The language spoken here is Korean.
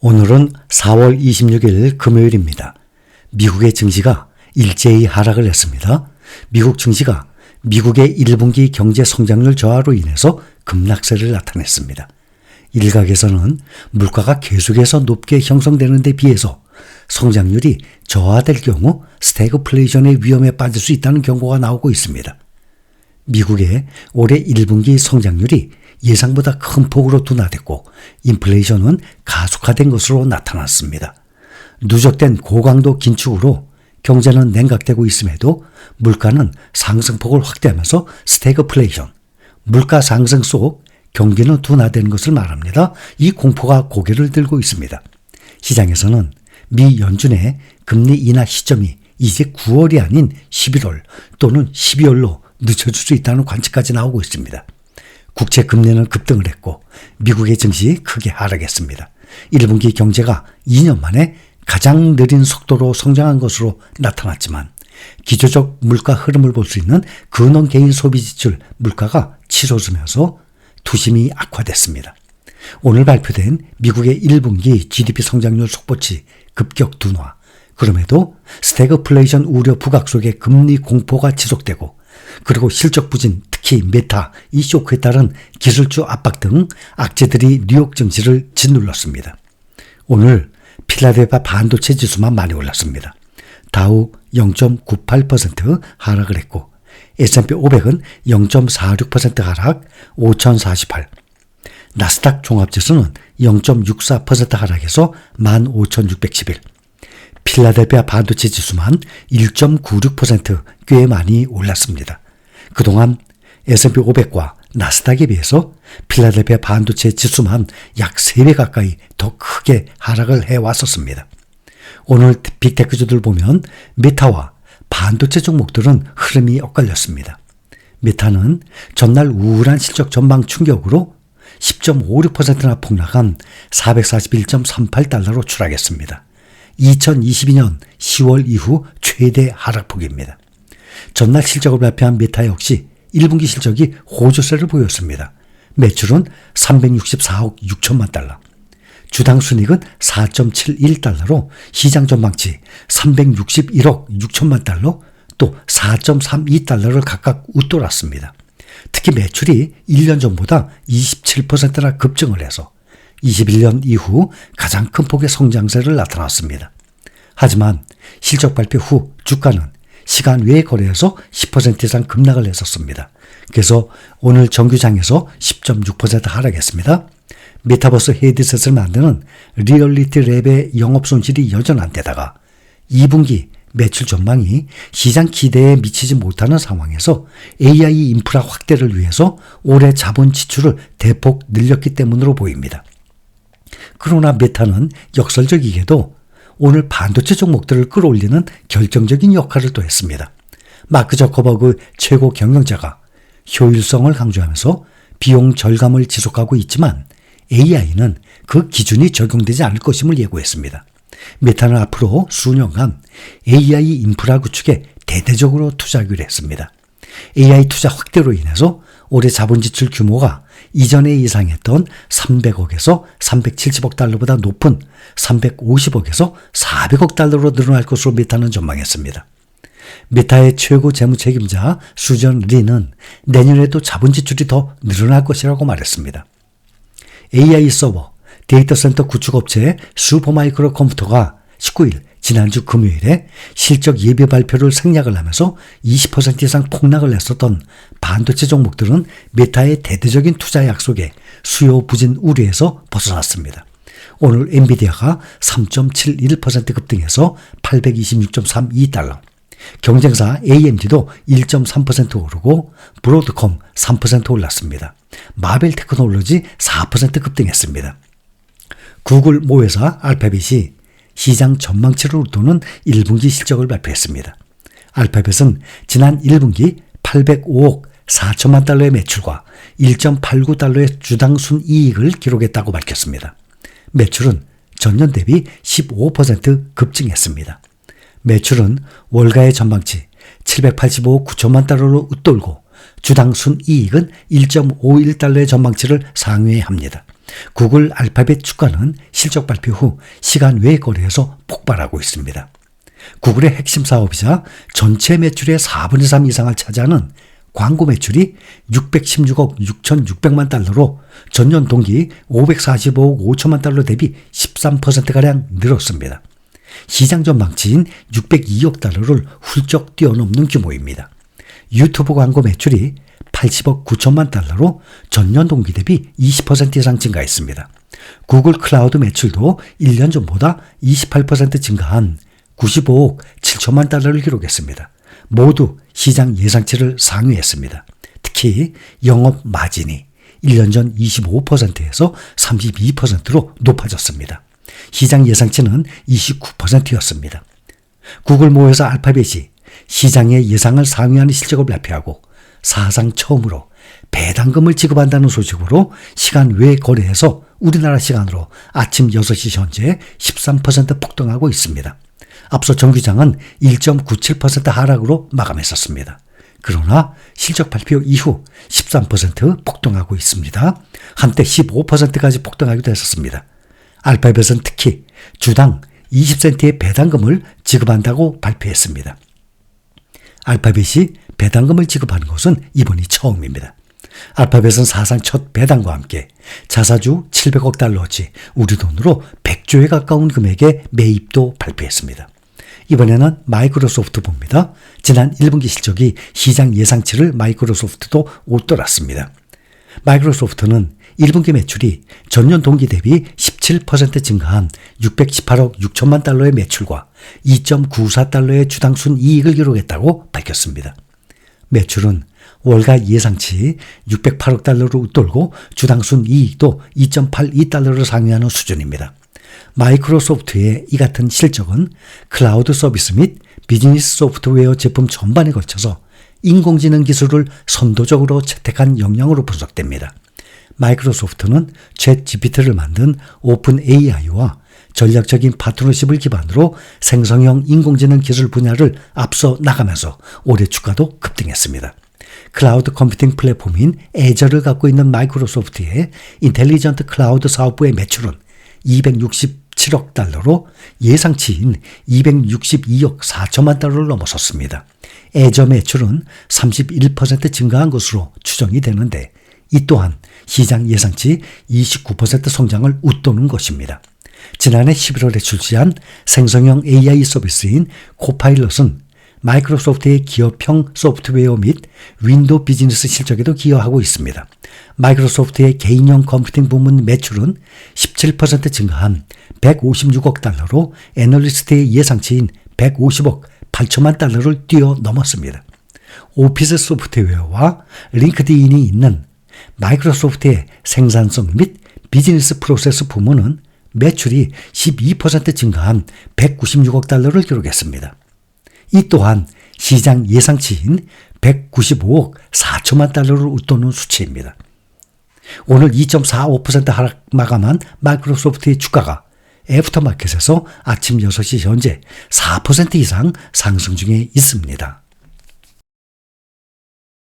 오늘은 4월 26일 금요일입니다. 미국의 증시가 일제히 하락을 했습니다. 미국 증시가 미국의 1분기 경제 성장률 저하로 인해서 급락세를 나타냈습니다. 일각에서는 물가가 계속해서 높게 형성되는 데 비해서 성장률이 저하될 경우 스태그플레이션의 위험에 빠질 수 있다는 경고가 나오고 있습니다. 미국의 올해 1분기 성장률이 예상보다 큰 폭으로 둔화됐고 인플레이션은 가속화된 것으로 나타났습니다. 누적된 고강도 긴축으로 경제는 냉각되고 있음에도 물가는 상승폭을 확대하면서 스태그플레이션, 물가 상승 속 경기는 둔화되는 것을 말합니다. 이 공포가 고개를 들고 있습니다. 시장에서는 미 연준의 금리 인하 시점이 이제 9월이 아닌 11월 또는 12월로 늦춰질 수 있다는 관측까지 나오고 있습니다. 국채 금리는 급등을 했고 미국의 증시 크게 하락했습니다. 1분기 경제가 2년 만에 가장 느린 속도로 성장한 것으로 나타났지만 기초적 물가 흐름을 볼 수 있는 근원 개인 소비 지출 물가가 치솟으면서 투심이 악화됐습니다. 오늘 발표된 미국의 1분기 GDP 성장률 속보치 급격 둔화. 그럼에도 스태그플레이션 우려 부각 속에 금리 공포가 지속되고 그리고 실적 부진, 특히 메타, 이 쇼크에 따른 기술주 압박 등 악재들이 뉴욕 증시를 짓눌렀습니다. 오늘 필라델파 반도체 지수만 많이 올랐습니다. 다우 0.98% 하락을 했고 S&P 500은 0.46% 하락 5048. 나스닥 종합지수는 0.64% 하락해서 15,611. 필라델피아 반도체 지수만 1.96%꽤 많이 올랐습니다. 그동안 S&P 500과 나스닥에 비해서 필라델피아 반도체 지수만 약 3배 가까이 더 크게 하락을 해왔었습니다. 오늘 빅테크주들 보면 메타와 반도체 종목들은 흐름이 엇갈렸습니다. 메타는 전날 우울한 실적 전망 충격으로 10.56%나 폭락한 441.38달러로 추락했습니다. 2022년 10월 이후 최대 하락폭입니다. 전날 실적을 발표한 메타 역시 1분기 실적이 호조세를 보였습니다. 매출은 364억 6천만 달러. 주당 순익은 4.71달러로 시장 전망치 361억 6천만 달러 또 4.32달러를 각각 웃돌았습니다. 특히 매출이 1년 전보다 27%나 급증을 해서 21년 이후 가장 큰 폭의 성장세를 나타났습니다. 하지만 실적 발표 후 주가는 시간 외의 거래에서 10% 이상 급락을 했었습니다. 그래서 오늘 정규장에서 10.6% 하락했습니다. 메타버스 헤드셋을 만드는 리얼리티 랩의 영업 손실이 여전한 데다가 2분기 매출 전망이 시장 기대에 미치지 못하는 상황에서 AI 인프라 확대를 위해서 올해 자본 지출을 대폭 늘렸기 때문으로 보입니다. 그러나 메타는 역설적이게도 오늘 반도체 종목들을 끌어올리는 결정적인 역할을 또 했습니다. 마크 저커버그 최고 경영자가 효율성을 강조하면서 비용 절감을 지속하고 있지만 AI는 그 기준이 적용되지 않을 것임을 예고했습니다. 메타는 앞으로 수년간 AI 인프라 구축에 대대적으로 투자하기로 했습니다. AI 투자 확대로 인해서 올해 자본 지출 규모가 이전에 예상했던 300억에서 370억 달러보다 높은 350억에서 400억 달러로 늘어날 것으로 메타는 전망했습니다. 메타의 최고 재무 책임자 수전 리는 내년에도 자본 지출이 더 늘어날 것이라고 말했습니다. AI 서버, 데이터 센터 구축업체 슈퍼마이크로 컴퓨터가 19일 지난주 금요일에 실적 예비 발표를 생략을 하면서 20% 이상 폭락을 했었던 반도체 종목들은 메타의 대대적인 투자 약속에 수요 부진 우려에서 벗어났습니다. 오늘 엔비디아가 3.71% 급등해서 826.32달러, 경쟁사 AMD도 1.3% 오르고 브로드컴 3% 올랐습니다. 마벨 테크놀로지 4% 급등했습니다. 구글 모회사 알파벳이 시장 전망치를 웃도는 1분기 실적을 발표했습니다. 알파벳은 지난 1분기 805억 4천만 달러의 매출과 1.89달러의 주당 순이익을 기록했다고 밝혔습니다. 매출은 전년 대비 15% 급증했습니다. 매출은 월가의 전망치 785억 9천만 달러로 웃돌고 주당 순이익은 1.51달러의 전망치를 상회합니다. 구글 알파벳 주가는 실적 발표 후 시간 외 거래에서 폭발하고 있습니다. 구글의 핵심 사업이자 전체 매출의 4분의 3 이상을 차지하는 광고 매출이 616억 6,600만 달러로 전년 동기 545억 5천만 달러 대비 13%가량 늘었습니다. 시장 전망치인 602억 달러를 훌쩍 뛰어넘는 규모입니다. 유튜브 광고 매출이 80억 9천만 달러로 전년 동기 대비 20% 이상 증가했습니다. 구글 클라우드 매출도 1년 전보다 28% 증가한 95억 7천만 달러를 기록했습니다. 모두 시장 예상치를 상회했습니다. 특히 영업 마진이 1년 전 25%에서 32%로 높아졌습니다. 시장 예상치는 29%였습니다. 구글 모회사 알파벳이 시장의 예상을 상회하는 실적을 발표하고 사상 처음으로 배당금을 지급한다는 소식으로 시간 외 거래에서 우리나라 시간으로 아침 6시 현재 13% 폭등하고 있습니다. 앞서 정규장은 1.97% 하락으로 마감했었습니다. 그러나 실적 발표 이후 13% 폭등하고 있습니다. 한때 15%까지 폭등하기도 했었습니다. 알파벳은 특히 주당 20센트의 배당금을 지급한다고 발표했습니다. 알파벳이 배당금을 지급하는 것은 이번이 처음입니다. 알파벳은 사상 첫 배당과 함께 자사주 700억 달러치 우리 돈으로 100조에 가까운 금액의 매입도 발표했습니다. 이번에는 마이크로소프트 봅니다. 지난 1분기 실적이 시장 예상치를 마이크로소프트도 웃돌았습니다. 마이크로소프트는 1분기 매출이 전년 동기 대비 17% 증가한 618억 6천만 달러의 매출과 2.94달러의 주당 순이익을 기록했다고 밝혔습니다. 매출은 월가 예상치 608억 달러로 웃돌고 주당 순 이익도 2.82달러를 상회하는 수준입니다. 마이크로소프트의 이 같은 실적은 클라우드 서비스 및 비즈니스 소프트웨어 제품 전반에 걸쳐서 인공지능 기술을 선도적으로 채택한 영향으로 분석됩니다. 마이크로소프트는 챗 GPT를 만든 오픈 AI와 전략적인 파트너십을 기반으로 생성형 인공지능 기술 분야를 앞서 나가면서 올해 주가도 급등했습니다. 클라우드 컴퓨팅 플랫폼인 애저를 갖고 있는 마이크로소프트의 인텔리전트 클라우드 사업부의 매출은 267억 달러로 예상치인 262억 4천만 달러를 넘어섰습니다. 애저 매출은 31% 증가한 것으로 추정이 되는데 이 또한 시장 예상치 29% 성장을 웃도는 것입니다. 지난해 11월에 출시한 생성형 AI 서비스인 코파일럿은 마이크로소프트의 기업형 소프트웨어 및 윈도우 비즈니스 실적에도 기여하고 있습니다. 마이크로소프트의 개인형 컴퓨팅 부문 매출은 17% 증가한 156억 달러로 애널리스트의 예상치인 150억 8천만 달러를 뛰어넘었습니다. 오피스 소프트웨어와 링크드인이 있는 마이크로소프트의 생산성 및 비즈니스 프로세스 부문은 매출이 12% 증가한 196억 달러를 기록했습니다. 이 또한 시장 예상치인 195억 4천만 달러를 웃도는 수치입니다. 오늘 2.45% 하락 마감한 마이크로소프트의 주가가 애프터마켓에서 아침 6시 현재 4% 이상 상승 중에 있습니다.